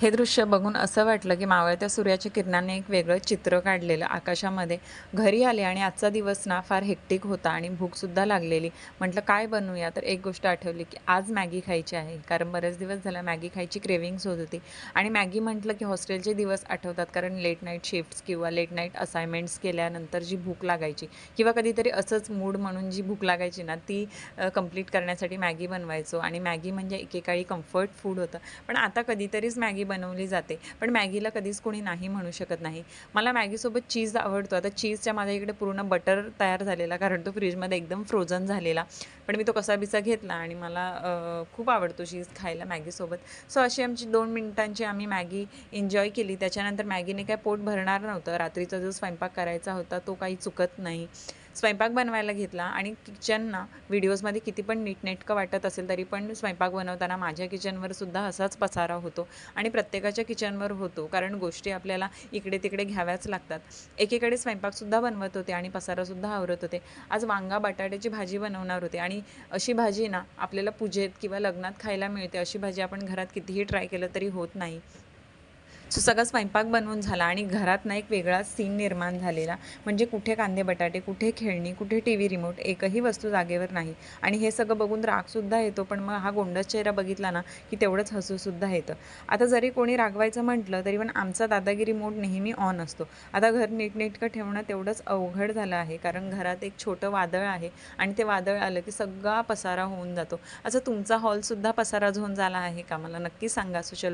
हे दृश्य बघून असं वाटलं की मावळत्या सूर्याच्या किरणाने एक वेगळं चित्र काढलेलं आकाशामध्ये. घरी आले आणि आजचा दिवस ना फार हेक्टिक होता आणि भूकसुद्धा लागलेली. म्हटलं काय बनवूया? तर एक गोष्ट आठवली की आज मॅगी खायची आहे. कारण बरेच दिवस झाला मॅगी खायची क्रेविंग्स होत होती. आणि मॅगी म्हटलं की हॉस्टेलचे दिवस आठवतात. कारण लेट नाईट शिफ्ट्स किंवा लेट नाईट असाइनमेंट्स केल्यानंतर जी भूक लागायची किंवा कधीतरी असंच मूड म्हणून जी भूक लागायची ना ती कंप्लीट करण्यासाठी मॅगी बनवायचो. आणि मॅगी म्हणजे एकेकाळी कम्फर्ट फूड होतं. पण आता कधीतरीच मॅगी बनवली जाते. पण मॅगीला कधीच कोणी नाही म्हणू शकत नाही. मला मॅगीसोबत चीज आवडतो. आता चीजच्या माझ्या इकडे पूर्ण बटर तयार झालेला कारण तो फ्रीजमध्ये एकदम फ्रोझन झालेला. पण मी तो कसा बिसा घेतला आणि मला खूप आवडतो चीज खायला मॅगीसोबत. सो अशी आमची दोन मिनिटांची आम्ही मॅगी एन्जॉय केली. त्याच्यानंतर मॅगीने काय पोट भरणार नव्हतं. रात्रीचा जो स्वयंपाक करायचा होता तो काही चुकत नाही. स्वयंपाक बनवायला घेतला आणि किचन ना व्हिडिओजमध्ये किती पण नीटनेटकं वाटत असेल तरी पण स्वयंपाक बनवताना माझ्या किचनवर सुद्धा असाच पसारा होतो आणि प्रत्येकाच्या किचनवर होतो कारण गोष्टी आपल्याला इकडे तिकडे घ्याव्याच लागतात. एकीकडे स्वयंपाकसुद्धा बनवत होते आणि पसारासुद्धा आवरत होते. आज वांगा बटाट्याची भाजी बनवणार होते आणि अशी भाजी ना आपल्याला पूजेत किंवा लग्नात खायला मिळते अशी भाजी आपण घरात कितीही ट्राय केलं तरी होत नाही. सो सगळा स्वयंपाक बनवून झाला आणि घरात ना एक वेगळा सीन निर्माण झालेला. म्हणजे कुठे कांदे बटाटे कुठे खेळणी कुठे टी व्ही रिमोट एकही वस्तू जागेवर नाही. आणि हे सगळं बघून रागसुद्धा येतो पण मग हा गोंडस चेहरा बघितला ना की तेवढंच हसूसुद्धा येतं. आता जरी कोणी रागवायचं म्हटलं तरी पण आमचा दादागिरी मोड नेहमी ऑन असतो. आता घर नीटनेटकं ठेवणं तेवढंच अवघड झालं आहे कारण घरात एक छोटं वादळ आहे आणि ते वादळ आलं की सगळा पसारा होऊन जातो. असं तुमचा हॉलसुद्धा पसारा झोन झाला आहे का? मला नक्की सांगा. सुशल